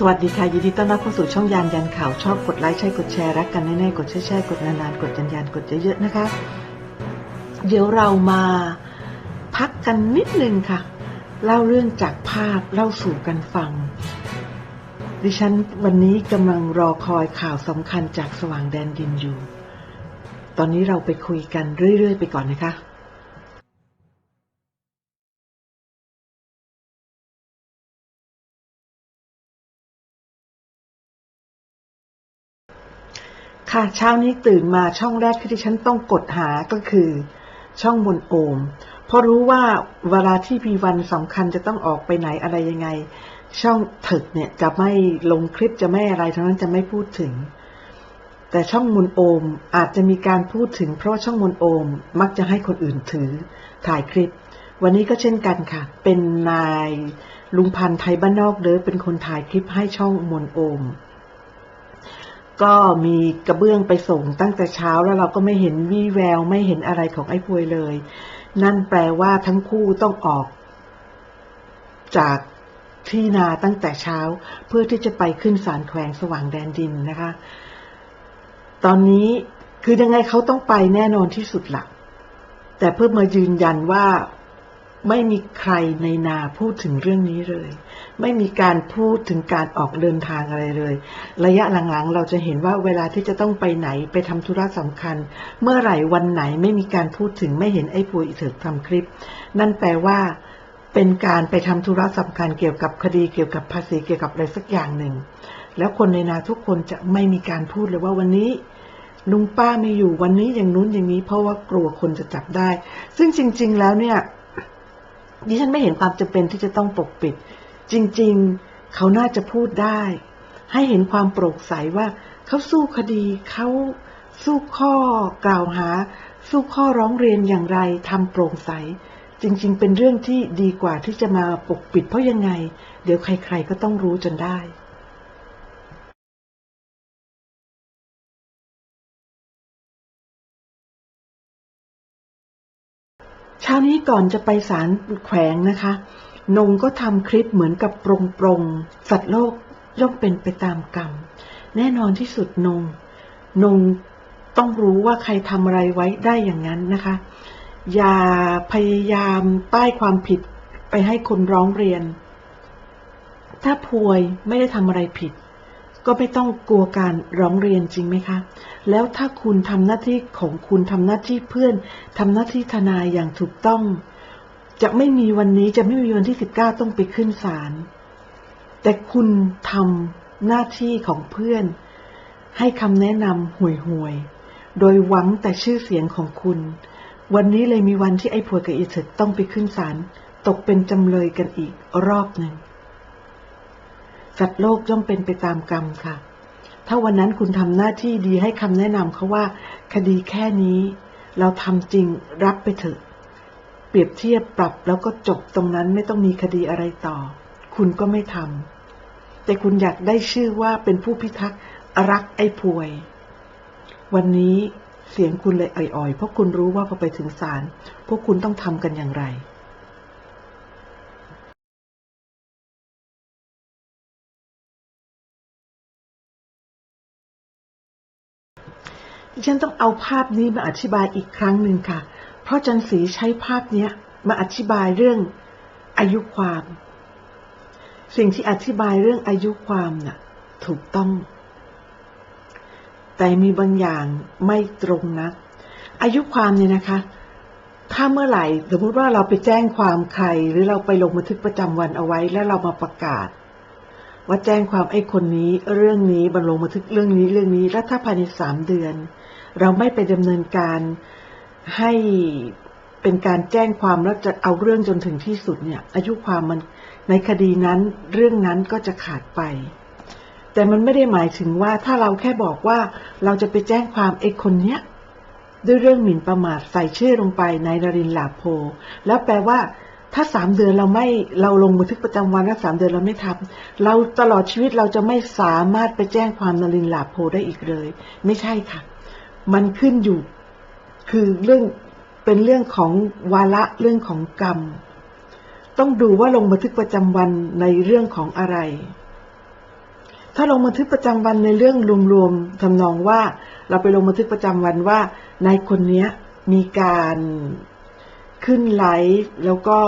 สวัสดีค่ะ ยินดีต้อนรับเข้าสู่ช่องยานยันข่าวชอบกดไลค์ใช่กดแชร์รักกันแน่ๆกดแช่ๆกดนานๆกดยันยันกดเยอะๆนะคะ เดี๋ยวเรามาพักกันนิดนึงค่ะ เล่าเรื่องจากภาพเล่าสู่กันฟัง ดิฉันวันนี้กำลังรอคอยข่าวสำคัญจากสว่างแดนดินอยู่ ตอนนี้เราไปคุยกันเรื่อยๆ ไปก่อนนะคะ ค่ะ เช้านี้ตื่นมาช่องแรกที่ดิฉันต้องกดหาก็คือ ช่องบนโอม เพราะรู้ว่าเวลาที่มีวันสำคัญจะต้องออกไปไหนอะไรยังไง ช่องถึกเนี่ยจะไม่ลงคลิปจะไม่อะไรทั้งนั้นจะไม่พูดถึง แต่ช่องมนโอมอาจจะมีการพูดถึงเพราะช่องมนโอมมักจะให้คนอื่นถือถ่ายคลิป วันนี้ก็เช่นกันค่ะ เป็นนายลุงพันธ์ไทยบ้านนอกเด้อเป็นคนถ่ายคลิปให้ช่องมนโอม ก็มีกระเบื้องไปส่งตั้งแต่เช้าแล้วเราก็ไม่เห็นวี่แววไม่เห็นอะไรของไอ้พวยเลย นั่นแปลว่าทั้งคู่ต้องออก จากที่นาตั้งแต่เช้า เพื่อที่จะไปขึ้นศาลแขวงสว่างแดนดินนะคะ ตอนนี้คือยังไงเขาต้องไปแน่นอนที่สุดหลัก แต่เพื่อมายืนยันว่า ไม่มีใครในนาพูดถึงเรื่องนี้เลย ไม่มีการพูดถึงการออกเดินทางอะไรเลย ระยะหลังๆ เราจะเห็นว่าเวลาที่จะต้องไปไหนไปทำธุระสำคัญ เมื่อไหร่วันไหนไม่มีการพูดถึงไม่เห็นไอ้ปุยเถิกทำคลิป นั่นแปลว่าเป็นการไปทำธุระสำคัญเกี่ยวกับคดีเกี่ยวกับภาษีเกี่ยวกับอะไรสักอย่างหนึ่ง แล้วคนในนาทุกคนจะไม่มีการพูดเลยว่าวันนี้ลุงป้าไม่อยู่วันนี้อย่างนู้นอย่างนี้ เพราะว่ากลัวคนจะจับได้ ซึ่งจริง ๆ แล้วเนี่ย ดิฉันไม่เห็นความจำเป็นที่จะต้องปกปิด จริงๆ เขาน่าจะพูดได้ ให้เห็นความโปร่งใสว่าเขาสู้คดีเขาสู้ข้อกล่าวหา สู้ข้อร้องเรียนอย่างไรทำโปร่งใส จริงๆ เป็นเรื่องที่ดีกว่าที่จะมาปกปิดเพราะยังไง เดี๋ยวใครๆก็ต้องรู้จนได้ เช้านี้ก่อนจะไปศาลแขวงนะคะ นงก็ทำคลิปเหมือนกับปรงปรงสัตว์โลกย่อมเป็นไปตามกรรม แน่นอนที่สุดนง นงต้องรู้ว่าใครทำอะไรไว้ได้อย่างนั้นนะคะ อย่าพยายามป้ายความผิดไปให้คนร้องเรียน ถ้าพวยไม่ได้ทำอะไรผิด ก็ไม่ต้องกลัวการร้องเรียนจริงไหมคะ แล้วถ้าคุณทำหน้าที่ของคุณทำหน้าที่เพื่อนทำหน้าที่ทนายอย่างถูกต้อง จะไม่มีวันนี้จะไม่มีวันที่สิบเก้าต้องไปขึ้นศาลแต่คุณทำหน้าที่ของเพื่อน ให้คำแนะนำห่วยๆโดยหวังแต่ชื่อเสียงของคุณ วันนี้เลยมีวันที่ไอ้ผัวกับอีเถิดต้องไปขึ้นศาลตกเป็นจำเลยกันอีกรอบหนึ่ง สัตว์โลกย่อมเป็นไปตามกรรมค่ะ ถ้าวันนั้นคุณทำหน้าที่ดีให้คำแนะนำเขาว่า คดีแค่นี้ เราทำจริงรับไปเถอะ เปรียบเทียบปรับแล้วก็จบตรงนั้นไม่ต้องมีคดีอะไรต่อ คุณก็ไม่ทำแต่คุณอยากได้ชื่อว่าเป็นผู้พิทักษ์รักไอ้พวย วันนี้เสียงคุณเลยอ่อยๆ เพราะคุณรู้ว่าพอไปถึงศาลพวกคุณต้องทำกันอย่างไร ฉันต้องเอาภาพนี้มาอธิบายอีกครั้งหนึ่งค่ะ เพราะจันสีใช้ภาพเนี้ยมาอธิบายเรื่องอายุความ สิ่งที่อธิบายเรื่องอายุความน่ะถูกต้อง แต่มีบางอย่างไม่ตรงนะอายุความเนี่ยนะคะ ถ้าเมื่อไหร่ สมมติว่าเราไปแจ้งความใคร หรือเราไปลงบันทึกประจำวันเอาไว้แล้วเรามาประกาศว่าแจ้งความไอ้คนนี้เรื่องนี้บันลงบันทึกเรื่องนี้เรื่องนี้ แล้วถ้าภายในสามเดือน เราไม่ไปดำเนินการให้เป็นการแจ้งความแล้วจะเอาเรื่องจนถึงที่สุดเนี่ย อายุความมันในคดีนั้นเรื่องนั้นก็จะขาดไป แต่มันไม่ได้หมายถึงว่าถ้าเราแค่บอกว่าเราจะไปแจ้งความไอ้คนเนี้ยด้วยเรื่องหมิ่นประมาทใส่ชื่อลงไปในนรินทร์หลาโพ แล้วแปลว่า ถ้าสามเดือนเราไม่เราลงบันทึกประจำวันแล้วสามเดือนเราไม่ทำเราตลอดชีวิตเราจะไม่สามารถไปแจ้งความนรินทร์หลาโพได้อีกเลย ไม่ใช่ค่ะ มันขึ้นอยู่ คือเรื่องเป็นเรื่องของวาระเรื่องของกรรม ต้องดูว่าลงบันทึกประจำวันในเรื่องของอะไร ถ้าลงบันทึกประจำวันในเรื่องรวมๆทำนองว่า เราไปลงบันทึกประจำวันว่านายคนเนี้ยมีการขึ้นไลฟ์แล้วก็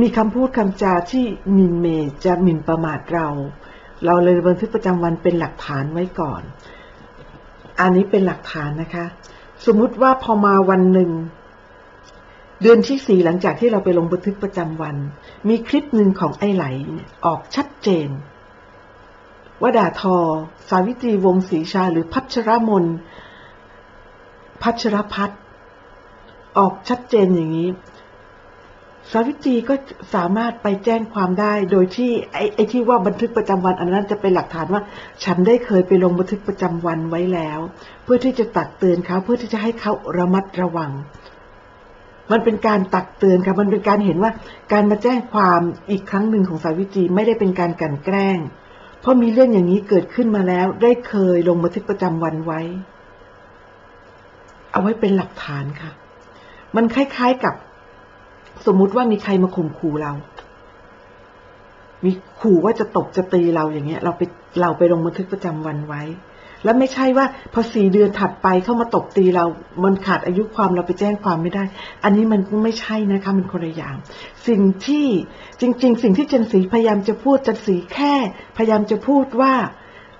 มีคำพูดคำจาที่หมินเมย์จะหมิ่นประมาทเรา เราเลยบันทึกประจำวันเป็นหลักฐานไว้ก่อน อันนี้เป็นหลักฐานนะคะ สมมุติว่าพอมาวันหนึ่ง เดือนที่สี่หลังจากที่เราไปลงบันทึกประจำวัน มีคลิปหนึ่งของไอ้ไหลออกชัดเจน ว่าด่าทอ สาวิตรีวงศ์ศรีชาหรือพัชรมน พัชรพัฒน์ออกชัดเจนอย่างนี้ สาวิตรีก็สามารถไปแจ้งความได้ โดยที่ไอ้ไอ้ที่ว่าบันทึกประจำวันอันนั้นจะเป็นหลักฐานว่า ฉันได้เคยไปลงบันทึกประจำวันไว้แล้ว เพื่อที่จะตักเตือนเขาเพื่อที่จะให้เขาระมัดระวัง มันเป็นการตักเตือนค่ะมันเป็นการเห็นว่า การมาแจ้งความอีกครั้งหนึ่งของสาวิตรีไม่ได้เป็นการกลั่นแกล้ง เพราะมีเรื่องอย่างนี้เกิดขึ้นมาแล้ว ได้เคยลงบันทึกประจำวันไว้ เอาไว้เป็นหลักฐานค่ะ มันคล้าย ๆกับ สมมุติว่ามีใครมาข่มขู่เรา มีขู่ว่าจะตบจะตีเราอย่างเงี้ย เราไปเราไปลงบันทึกประจำวันไว้ แล้วไม่ใช่ว่าพอสี่เดือนถัดไปเข้ามาตบตีเรา มันขาดอายุความเราไปแจ้งความไม่ได้ อันนี้มันไม่ใช่นะคะ มันคนละอย่าง สิ่งที่จริง ๆ สิ่งที่จันสีพยายามจะพูดจันสีแค่ พยายามจะพูดว่า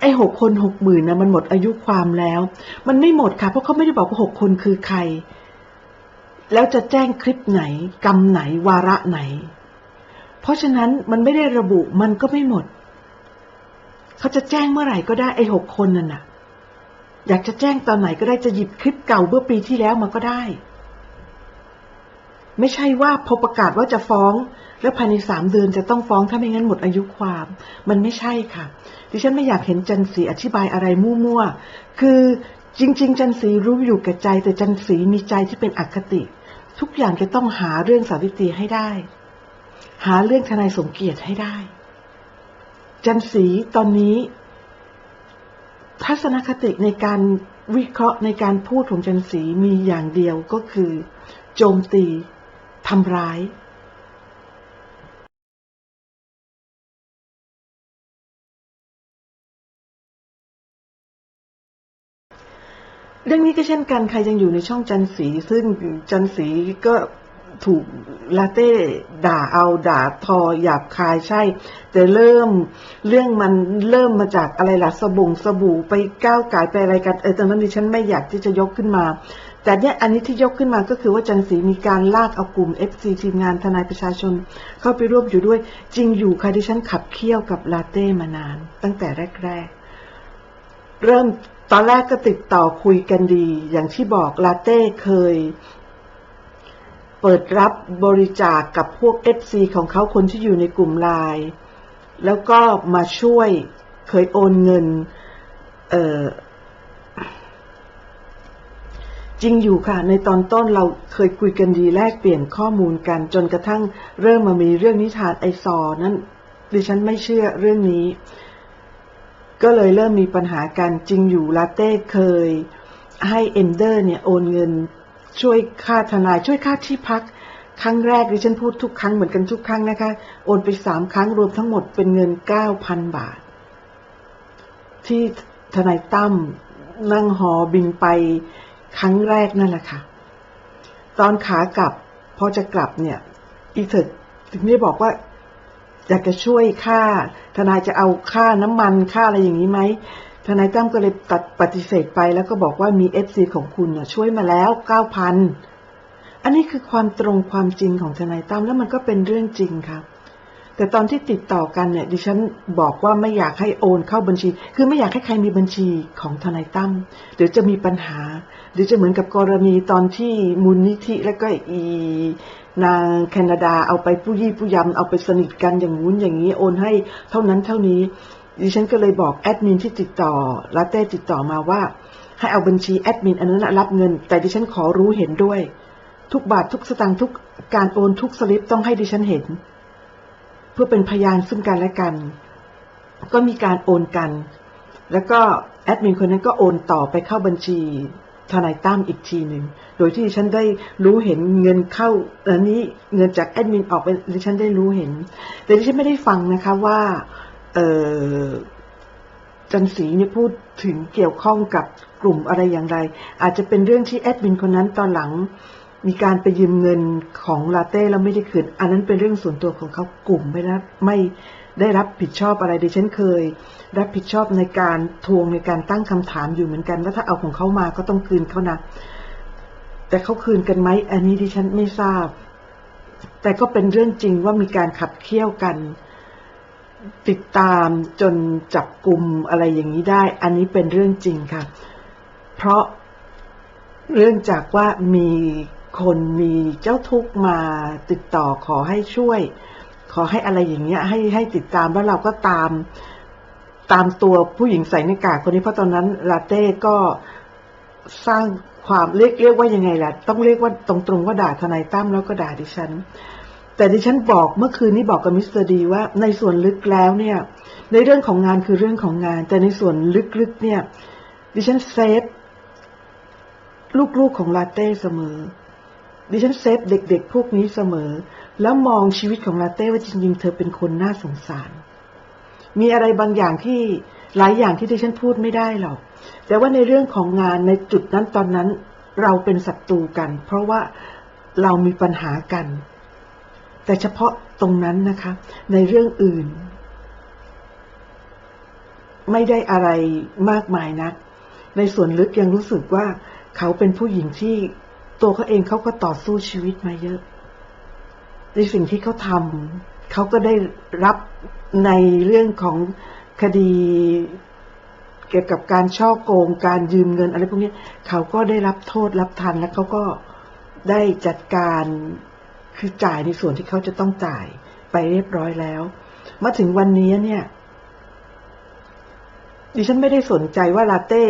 ไอ้หกคนหกหมื่นนะมันหมดอายุความแล้ว มันไม่หมดค่ะ เพราะเขาไม่ได้บอกว่าหกคนคือใคร แล้วจะแจ้งคลิปไหน กรรมไหนวาระไหน เพราะฉะนั้นมันไม่ได้ระบุมันก็ไม่หมด เขาจะแจ้งเมื่อไหร่ก็ได้ไอ้หกคนนั่นน่ะ อยากจะแจ้งตอนไหนก็ได้จะหยิบคลิปเก่าเมื่อปีที่แล้วมาก็ได้ ไม่ใช่ว่าพอประกาศว่าจะฟ้อง แล้วภายในสามเดือนจะต้องฟ้องถ้าไม่งั้นหมดอายุความ มันไม่ใช่ค่ะ ดิฉันไม่อยากเห็นจันสีอธิบายอะไรมั่วๆคือ จริง ๆ จันสีรู้อยู่แก่ใจ แต่จันสีมีใจที่เป็นอคติ ทุกอย่างจะต้องหาเรื่องสาวิตรีให้ได้ หาเรื่องทนายสมเกียรติให้ได้ จันสีตอนนี้ ทัศนคติในการวิเคราะห์ในการพูดของจันสีมีอย่างเดียวก็คือ โจมตีทำร้าย เรื่องนี้ก็เช่นกันใครยังอยู่ในช่องจันสี ซึ่งจันสีก็ถูกลาเต้ด่าเอาด่าทอหยาบคายใช่ แต่เริ่มเรื่องมันเริ่มมาจากอะไรล่ะสบงสบู่ไปก้าวไก่ายไปอะไรกันเออตอนนั้นดิฉันไม่อยากที่จะยกขึ้นมา แต่เนี่ยอันนี้ที่ยกขึ้นมาก็คือว่าจันสีมีการลากเอากลุ่ม FC ทีมงานทนายประชาชน เข้าไปร่วมอยู่ด้วย จริงอยู่ค่ะดิฉันขับเคี่ยวกับลาเต้มานาน ตั้งแต่แรก ๆ เริ่ม ตอนแรกก็ติดต่อคุยกันดี อย่างที่บอกลาเต้เคย เปิดรับบริจาคกับพวก FC ของเขาคนที่อยู่ในกลุ่มไลน์แล้วก็มาช่วยเคยโอนเงิน เออจริงอยู่ค่ะ ในตอนต้นเราเคยคุยกันดีแลกเปลี่ยนข้อมูลกัน จนกระทั่งเริ่มมามีเรื่องนิทานไอซอ นั้นดิฉันไม่เชื่อเรื่องนี้ ก็เลยเริ่มมีปัญหากันจริงอยู่ลาเต้เคย ให้เอนเดอร์เนี่ยโอนเงิน ช่วยค่าทนายช่วยค่าที่พัก ครั้งแรกดิฉันพูดทุกครั้งเหมือนกันทุกครั้งนะคะ โอนไปสามครั้งรวมทั้งหมดเป็นเงินเก้าพันบาท ที่ทนายตั้มนั่งหอบินไปครั้งแรกนั่นแหละค่ะ ตอนขากลับพอจะกลับเนี่ย อีเถิดถึงได้บอกว่า อยากจะช่วยค่า ทนายจะเอาค่าน้ำมันค่าอะไรอย่างนี้ไหมทนายตั้มก็เลยตัดปฏิเสธไป แล้วก็บอกว่ามีเอฟซีของคุณช่วยมาแล้วเก้าพันอันนี้คือความตรงความจริงของทนายตั้มแล้วมันก็เป็นเรื่องจริงครับแต่ตอนที่ติดต่อกันเนี่ยดิฉันบอกว่าไม่อยากให้โอนเข้าบัญชี คือไม่อยากให้ใครมีบัญชีของทนายตั้มเดี๋ยวจะมีปัญหา เดี๋ยวจะเหมือนกับกรณีตอนที่มูลนิธิและก็อี นางแคนาดาเอาไปผู้ยี่ผู้ยำเอาไปสนิทกันอย่างงู้นอย่างนี้โอนให้เท่านั้นเท่านี้ ดิฉันก็เลยบอกแอดมินที่ติดต่อลาเต้ติดต่อมาว่า ให้เอาบัญชีแอดมินอันนั้นรับเงิน แต่ดิฉันขอรู้เห็นด้วย ทุกบาททุกสตางค์ทุกการโอนทุกสลิปต้องให้ดิฉันเห็น เพื่อเป็นพยานซึ่งกันและกัน ก็มีการโอนกัน แล้วก็แอดมินคนนั้นก็โอนต่อไปเข้าบัญชี ทนายตั้มอีกทีหนึ่ง โดยที่ฉันได้รู้เห็นเงินเข้าอันนี้เงินจากแอดมินออกไปดิฉันได้รู้เห็น แต่ดิฉันไม่ได้ฟังนะคะว่าเจันสีเนี่ยพูดถึงเกี่ยวข้องกับกลุ่มอะไรอย่างไร อาจจะเป็นเรื่องที่แอดมินคนนั้นตอนหลังมีการไปยืมเงินของลาเต้แล้วไม่ได้คืน อันนั้นเป็นเรื่องส่วนตัวของเขากลุ่มไม่รับไม่ ได้รับผิดชอบอะไรดิฉันเคย รับผิดชอบในการทวงในการตั้งคำถามอยู่เหมือนกันว่าถ้าเอาของเขามาก็ต้องคืนเขานะแต่เขาคืนกันไหมอันนี้ดิฉันไม่ทราบ แต่ก็เป็นเรื่องจริงว่ามีการขับเคี่ยวกัน ติดตามจนจับกลุ่มอะไรอย่างนี้ได้ อันนี้เป็นเรื่องจริงค่ะ เพราะเรื่องจากว่ามีคนมีเจ้าทุกมาติดต่อขอให้ช่วย ขอให้อะไรอย่างเงี้ย ให้ให้ติดตามแล้วเราก็ตาม ตามตัวผู้หญิงใส่หน้ากากคนนี้เพราะตอนนั้นลาเต้ก็สร้างความเรียกเรียกว่ายังไงล่ะ ต้องเรียกว่าตรงๆว่าด่าทนายตั้มแล้วก็ด่าดิฉัน แต่ดิฉันบอกเมื่อคืนนี้บอกกับมิสเตอร์ดีว่าในส่วนลึกแล้วเนี่ย ในเรื่องของงานคือเรื่องของงาน แต่ในส่วนลึกๆเนี่ย ดิฉันเซฟลูกๆของลาเต้เสมอ ดิฉันเซฟเด็กๆ พวกนี้เสมอ แล้วมองชีวิตของลาเต้ว่าจริงๆ เธอเป็นคนน่าสงสาร มีอะไรบางอย่างที่หลายอย่างที่ดิฉันพูดไม่ได้หรอก แต่ว่าในเรื่องของงานในจุดนั้นตอนนั้นเราเป็นศัตรูกัน เพราะว่าเรามีปัญหากัน แต่เฉพาะตรงนั้นนะคะ ในเรื่องอื่น ไม่ได้อะไรมากมายนัก ในส่วนลึกยังรู้สึกว่าเขาเป็นผู้หญิงที่ ตัวเขาเองเขาก็ต่อสู้ชีวิตมาเยอะ ในสิ่งที่เขาทำเขาก็ได้รับในเรื่องของคดีเกี่ยวกับการช่อโกง การยืมเงินอะไรพวกนี้เขาก็ได้รับโทษรับทันแล้วเขาก็ได้จัดการคือจ่ายในส่วนที่เขาจะต้องจ่ายไปเรียบร้อยแล้ว มาถึงวันนี้เนี่ย ดิฉันไม่ได้สนใจว่าลาเต้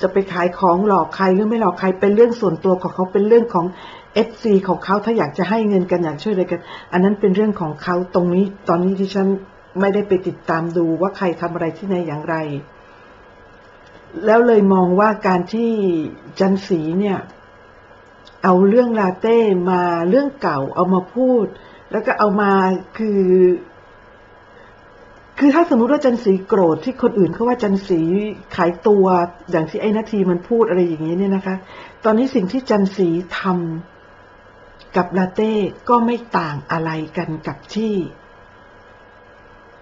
จะไปขายของหลอกใครหรือไม่หลอกใครเป็นเรื่องส่วนตัวของเขาเป็นเรื่องของเอฟซีของเขาถ้าอยากจะให้เงินกันอยากช่วยอะไรกัน อันนั้นเป็นเรื่องของเขาตรงนี้ตอนนี้ดิฉันไม่ได้ไปติดตามดูว่าใครทำอะไรที่ไหนอย่างไร แล้วเลยมองว่าการที่จันสีเนี่ย เอาเรื่องลาเต้มาเรื่องเก่าเอามาพูด แล้วก็เอามาคือ คือถ้าสมมุติว่าจันสีโกรธที่คนอื่นเขาว่าจันสีขายตัวอย่างที่ไอ้นาทีมันพูดอะไรอย่างนี้เนี่ยนะคะ ตอนนี้สิ่งที่จันสีทำกับลาเต้ก็ไม่ต่างอะไรกันกับที่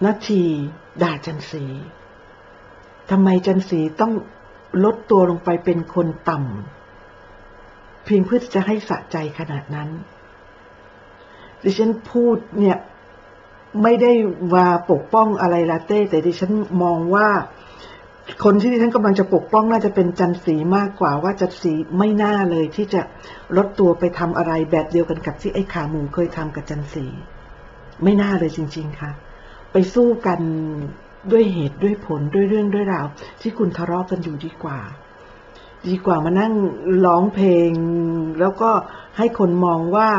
นาทีด่าจันสีทำไมจันสีต้องลดตัวลงไปเป็นคนต่ำเพียงเพื่อจะให้สะใจขนาดนั้น ดิฉันพูดเนี่ย ไม่ได้ว่าปกป้องอะไรลาเต้ แต่ดิฉันมองว่า คนที่ดิฉันกำลังจะปกป้องน่าจะเป็นจันสีมากกว่าว่าจันสีไม่น่าเลยที่จะลดตัวไปทำอะไรแบบเดียวกันกับที่ไอ้ขาหมูเคยทำกับจันสีไม่น่าเลยจริง ๆ ค่ะ ไปสู้กันด้วยเหตุด้วยผลด้วยเรื่องด้วยราวที่คุณทะเลาะกันอยู่ดีกว่า ดีกว่ามานั่งร้องเพลง แล้วก็ให้คนมองว่า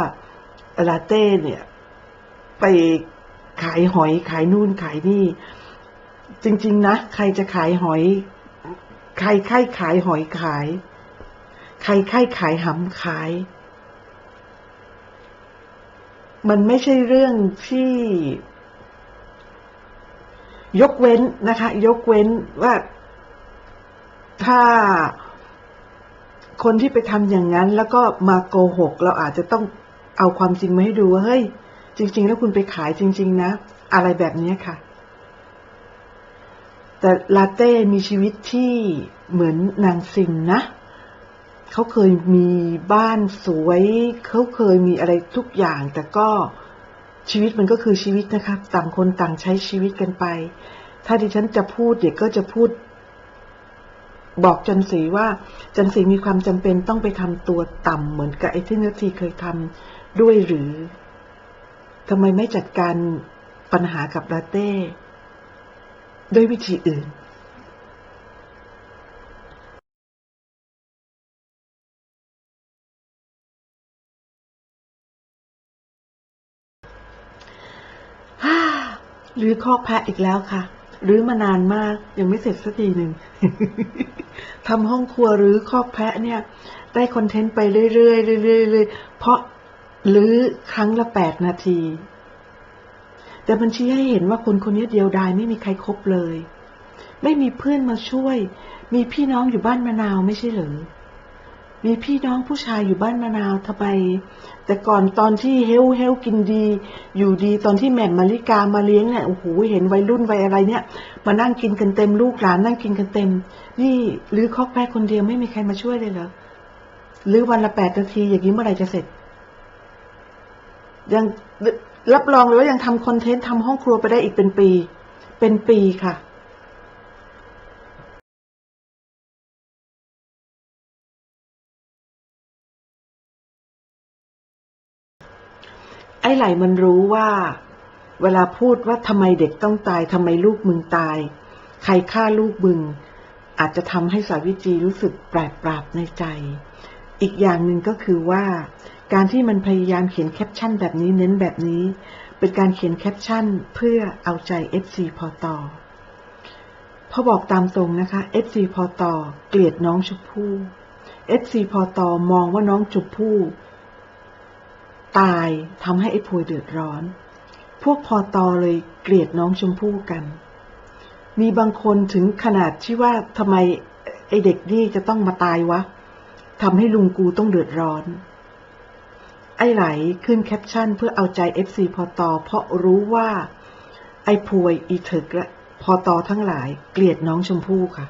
ลาเต้เนี่ย ไป ขายหอยขายนู่นขายนี่ จริง ๆ นะ ใครจะขายหอย ใครใครขายหอยขาย ใครใครขายหำขาย มันไม่ใช่เรื่องที่ ยกเว้นนะคะ ยกเว้นว่าถ้าคนที่ไปทำอย่างนั้นแล้วก็มาโกหก เราอาจจะต้องเอาความจริงมาให้ดูว่าเฮ้ย จริง ๆ แล้วคุณไปขายจริง ๆ นะ อะไรแบบนี้ค่ะ แต่ลาเต้มีชีวิตที่เหมือนนางซิงนะ เขาเคยมีบ้านสวย เขาเคยมีอะไรทุกอย่าง แต่ก็ชีวิตมันก็คือชีวิตนะครับ ต่างคนต่างใช้ชีวิตกันไป ถ้าดิฉันจะพูดเด็กก็จะพูด บอกจันสีว่า จันสีมีความจำเป็นต้องไปทำตัวต่ำเหมือนกับไอ้ที่นาทีเคยทำด้วยหรือ ทำไมไม่จัดการปัญหากับลาเต้ด้วยวิธีอื่นฮ่าหรือคอกแพะอีกแล้วค่ะหรือมานานมากยังไม่เสร็จสักทีหนึ่งทำห้องครัวหรือคอกแพะเนี่ย ได้คอนเทนต์ไปเรื่อยๆเรื่อยๆเรื่อยๆเพราะ หรือครั้งละแปดนาที แต่มันชี้ให้เห็นว่าคนคนนี้เดียวดายไม่มีใครครบเลย ไม่มีเพื่อนมาช่วย มีพี่น้องอยู่บ้านมะนาวไม่ใช่เหรอมีพี่น้องผู้ชายอยู่บ้านมะนาวทำไม แต่ก่อนตอนที่เฮลเฮลกินดี อยู่ดีตอนที่แม่มมาริกามาเลี้ยงเนี่ยโอ้โหเห็นวัยรุ่นวัยอะไรเนี่ย มานั่งกินกันเต็มลูกหลานนั่งกินกันเต็ม นี่หรือคอกแพ้คนเดียวไม่มีใครมาช่วยเลยเหรอหรือวันละแปดนาทีอย่างนี้เมื่อไหร่จะเสร็จ ยังรับรองเลยว่ายังทำคอนเทนต์ทำห้องครัวไปได้อีกเป็นปี เป็นปีค่ะไอ้ไหลมันรู้ว่า เวลาพูดว่าทำไมเด็กต้องตายทำไมลูกมึงตาย ใครฆ่าลูกมึง อาจจะทำให้สาวิตรีรู้สึกแปลกปราบในใจ อีกอย่างหนึ่งก็คือว่า การที่มันพยายามเขียนแคปชั่นแบบนี้เน้นแบบนี้ เป็นการเขียนแคปชั่นเพื่อเอาใจ FC พอตอพอบอกตามตรงนะคะ FC พอตอเกลียดน้องชมพู่ FC พอตอมองว่าน้องชมพู่ตายทำให้ไอ้พวยเดือดร้อน พวกพอตอเลยเกลียดน้องชมพู่กัน มีบางคนถึงขนาดที่ว่าทำไมไอ้เด็กนี่จะต้องมาตายวะทำให้ลุงกูต้องเดือดร้อน ไอ้ไหลขึ้นแคปชั่นเพื่อเอาใจ FC พอตอเพราะรู้ว่า ไอ้พวยอีเถิกและพอตอทั้งหลายเกลียดน้องชมพู่ค่ะ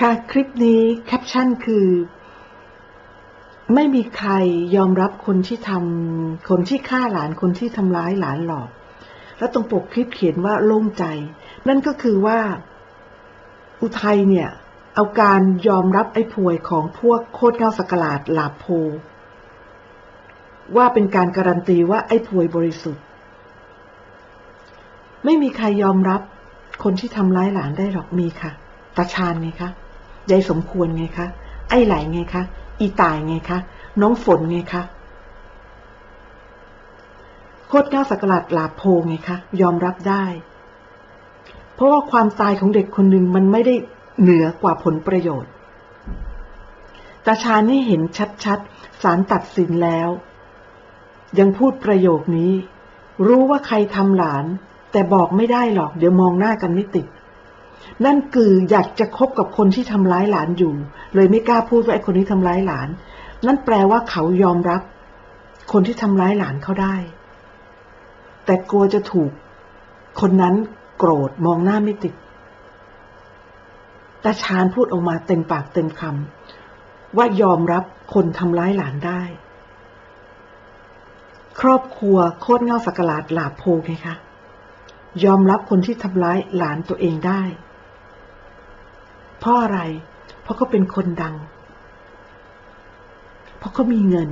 ค่ะ คลิปนี้แคปชั่นคือ ไม่มีใครยอมรับคนที่ทำคนที่ฆ่าหลานคนที่ทำร้ายหลานหลอก แล้วตรงปกคลิปเขียนว่าโล่งใจ นั่นก็คือว่า อุทัยเนี่ย เอาการยอมรับไอ้พวยของพวกโคตรเงาสกลาดหลาโพ ว่าเป็นการการันตีว่าไอ้พวยบริสุทธิ์ ไม่มีใครยอมรับคนที่ทำร้ายหลานได้หรอกมีค่ะตาชาญไงคะยายสมควรไงคะ ไอ้ไหลไงคะ อีตายไงคะ น้องฝนไงคะ โคตรเก้าสักหลาดหลาโพไงคะ ยอมรับได้ เพราะว่าความตายของเด็กคนหนึ่งมันไม่ได้เหนือกว่าผลประโยชน์ตาชาญนี่เห็นชัดๆสารตัดสินแล้ว ยังพูดประโยคนี้ รู้ว่าใครทำหลาน แต่บอกไม่ได้หรอก เดี๋ยวมองหน้ากันไม่ติด นั่นคืออยากจะคบกับคนที่ทำร้ายหลานอยู่ เลยไม่กล้าพูดว่าไอ้คนนี้ทำร้ายหลาน นั่นแปลว่าเขายอมรับ คนที่ทำร้ายหลานเขาได้ แต่กลัวจะถูก คนนั้นโกรธมองหน้าไม่ติดตาชาญพูดออกมาเต็มปากเต็มคำว่ายอมรับคนทำร้ายหลานได้ ครอบครัวโคตรเงาสักหลาดหลาโพไงคะยอมรับคนที่ทำร้ายหลานตัวเองได้ เพราะอะไร เพราะเขาเป็นคนดัง เพราะเขามีเงิน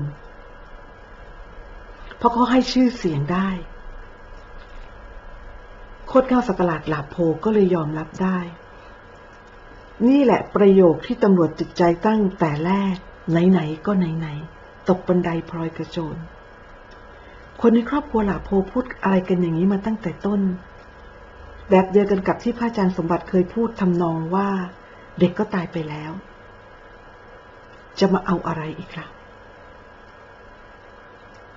เพราะเขาให้ชื่อเสียงได้ โคตรเงาสักหลาดหลาโพก็เลยยอมรับได้ นี่แหละประโยคที่ตำรวจติดใจตั้งแต่แรก ไหนๆก็ไหนๆตกบันไดพลอยกระโจน คนในครอบครัวหลาโพพูดอะไรกันอย่างนี้มาตั้งแต่ต้น แบบเดียวกันกับที่พระอาจารย์สมบัติเคยพูดทำนองว่า เด็กก็ตายไปแล้ว จะมาเอาอะไรอีกล่ะ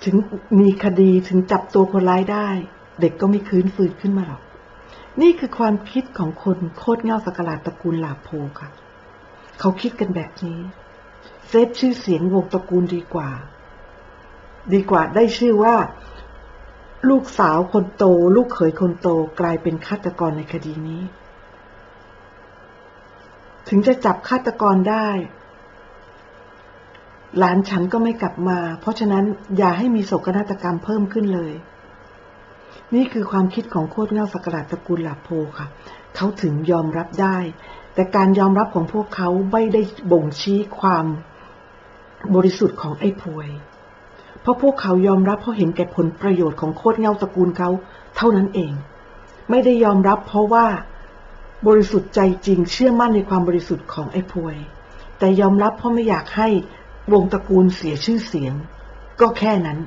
ถึงมีคดีถึงจับตัวคนร้ายได้ เด็กก็ไม่คืนฟื้นขึ้นมาหรอก นี่คือความคิดของคนโคตรเง่าสกลาดตระกูลหลาโพค่ะ เขาคิดกันแบบนี้ เซฟชื่อเสียงวงตระกูลดีกว่า ดีกว่าได้ชื่อว่า ลูกสาวคนโต ลูกเขยคนโตกลายเป็นฆาตกรในคดีนี้ ถึงจะจับฆาตกรได้หลานฉันก็ไม่กลับมา เพราะฉะนั้นอย่าให้มีโศกนาฏกรรมเพิ่มขึ้นเลย นี่คือความคิดของโคตรเง่าสกราดตระกูลหลาโพค่ะ เขาถึงยอมรับได้ แต่การยอมรับของพวกเขาไม่ได้บ่งชี้ความบริสุทธิ์ของไอ้พวย เพราะพวกเขายอมรับเพราะเห็นแก่ผลประโยชน์ของโคตรเงาตระกูลเขาเท่านั้นเอง ไม่ได้ยอมรับเพราะว่าบริสุทธิ์ใจจริงเชื่อมั่นในความบริสุทธิ์ของไอ้พวย แต่ยอมรับเพราะไม่อยากให้วงตระกูลเสียชื่อเสียง ก็แค่นั้น